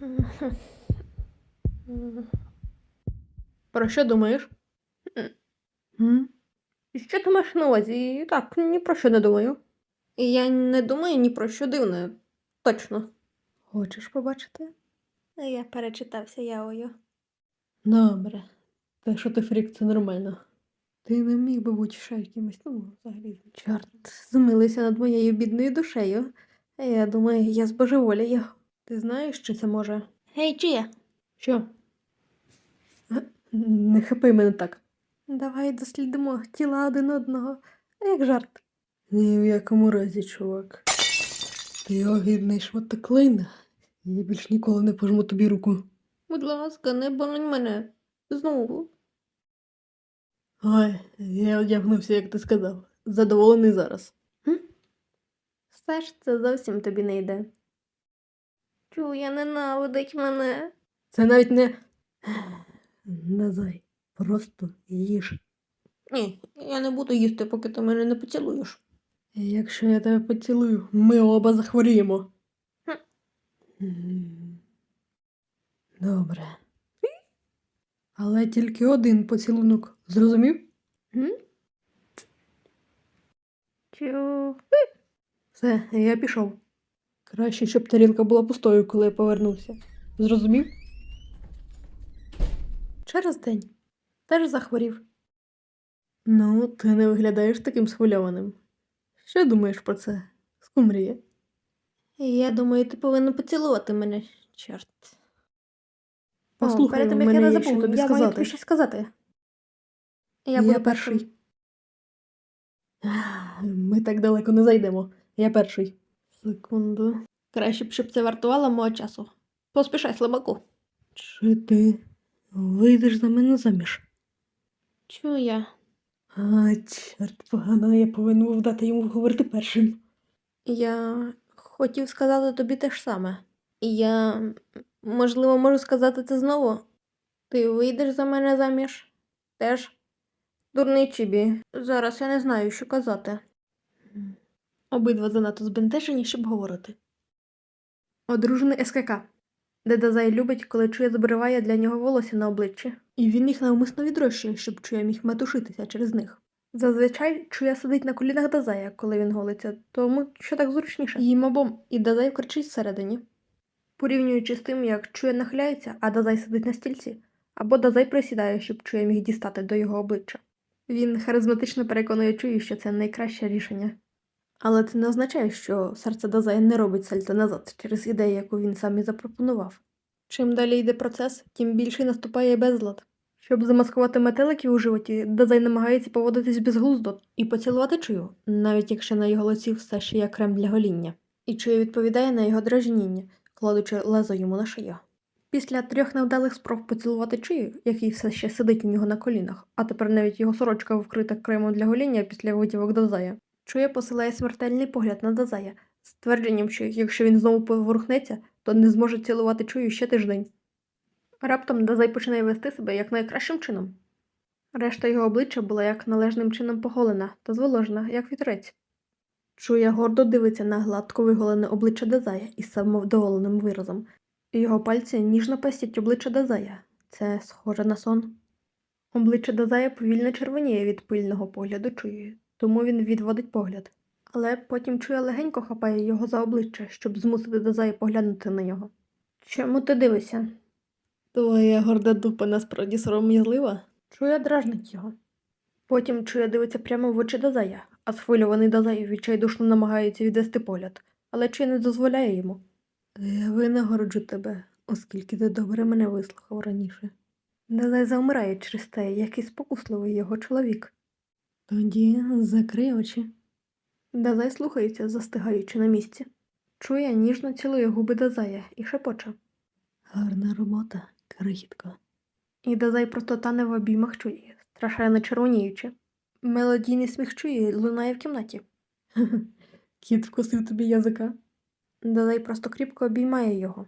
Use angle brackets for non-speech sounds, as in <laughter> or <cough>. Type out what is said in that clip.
<laughs> Про що думаєш? Що ти маєш на увазі? Так, ні про що не думаю. І я не думаю ні про що дивне. Точно. Хочеш побачити? Я перечитався Яою. Добре. Те, що ти фрік, це нормально. Ти не міг би бути ще якимось, ну, взагалі. Чорт, змилися над моєю бідною душею. Я думаю, я збожеволію. Ти знаєш, що це може? Гей, Чия? Що? Не хапай мене так. Давай дослідимо тіла один одного, як жарт. Ні в якому разі, чувак. Ти огидний шматоклейна. Я більш ніколи не пожму тобі руку. Будь ласка, не боронь мене. Знову. Ой, я одягнувся, як ти сказав. Задоволений зараз. Хм? Все ж це зовсім тобі не йде. Чуя ненавидить мене. Це навіть не. Назай, просто їж. Ні, я не буду їсти, поки ти мене не поцілуєш. Якщо я тебе поцілую, ми оба захворіємо. Добре. Але тільки один поцілунок, зрозумів? Чу. Все, я пішов. Краще, щоб тарілка була пустою, коли я повернувся. Зрозумів? Через день. Теж захворів. Ну, ти не виглядаєш таким схвильованим. Що думаєш про це, скумріє? Я думаю, ти повинен поцілувати мене, чорт. Послухай, перед тим, як я не забув, тобі я маю сказати. тобі щось сказати. Я, Я перший. перший. Ми так далеко не зайдемо. Я перший. Секунду. Краще б, щоб це вартувало мого часу. Поспішай, слабаку. Чи ти вийдеш за мене заміж? Чую я. А, чорт, погано, я повинен був дати йому говорити першим. Я хотів сказати тобі те ж саме. Я, можливо, можу сказати це знову. Ти вийдеш за мене заміж? Теж? Дурний Чібі. Зараз я не знаю, що казати. Обидва занадто збентежені, щоб говорити. Одружений СКК. Де Дазай любить, коли Чуя забриває для нього волосся на обличчі, і він їх навмисно відрощує, щоб Чуя міг метушитися через них. Зазвичай Чуя сидить на колінах Дазая, коли він голиться, тому що так зручніше. Їм обом, і Дазай кричить всередині. Порівнюючи з тим, як Чуя нахиляється, а Дазай сидить на стільці, або Дазай присідає, щоб Чуя міг дістати до його обличчя. Він харизматично переконує Чую, що це найкраще рішення. Але це не означає, що серце Дазая не робить сальто назад через ідею, яку він сам і запропонував. Чим далі йде процес, тим більше наступає безлад. Щоб замаскувати метеликів у животі, Дазай намагається поводитись безглуздо і поцілувати чую, навіть якщо на його лиці все ще є крем для гоління. І чує відповідає на його дражніння, кладучи лезо йому на шию. Після трьох невдалих спроб поцілувати чию, який все ще сидить у нього на колінах, а тепер навіть його сорочка вкрита кремом для гоління після витівок Дазая, Чує посилає смертельний погляд на Дазая з твердженням, що якщо він знову поворухнеться, то не зможе цілувати чую ще тиждень. Раптом Дазай починає вести себе як найкращим чином. Решта його обличчя була як належним чином поголена та зволожена, як вітрець. Чуя гордо дивиться на гладко виголене обличчя Дазая із самовдоволеним виразом. Його пальці ніжно пестять обличчя Дазая. Це схоже на сон. Обличчя Дазая повільно червоніє від пильного погляду чує, тому він відводить погляд. Але потім чує легенько хапає його за обличчя, щоб змусити Дазая поглянути на нього. Чому ти дивишся? Твоя горда дупа насправді сором'язлива. Чує дражнить його. Потім чує дивиться прямо в очі Дазая, а схвильований Дазай відчайдушно намагається відвести погляд, але чи не дозволяє йому. Я винагороджу тебе, оскільки ти добре мене вислухав раніше. Дазай завмирає через те, який спокусливий його чоловік. Тоді закрий очі. Дазай слухається, застигаючи на місці. Чує, ніжно цілує губи Дазая і шепоче. Гарна робота, крихітко. І Дазай просто тане в обіймах чує, страшенно червоніючи. Мелодійний сміх чує лунає в кімнаті. Кіт вкусив тобі язика. Дазай просто кріпко обіймає його.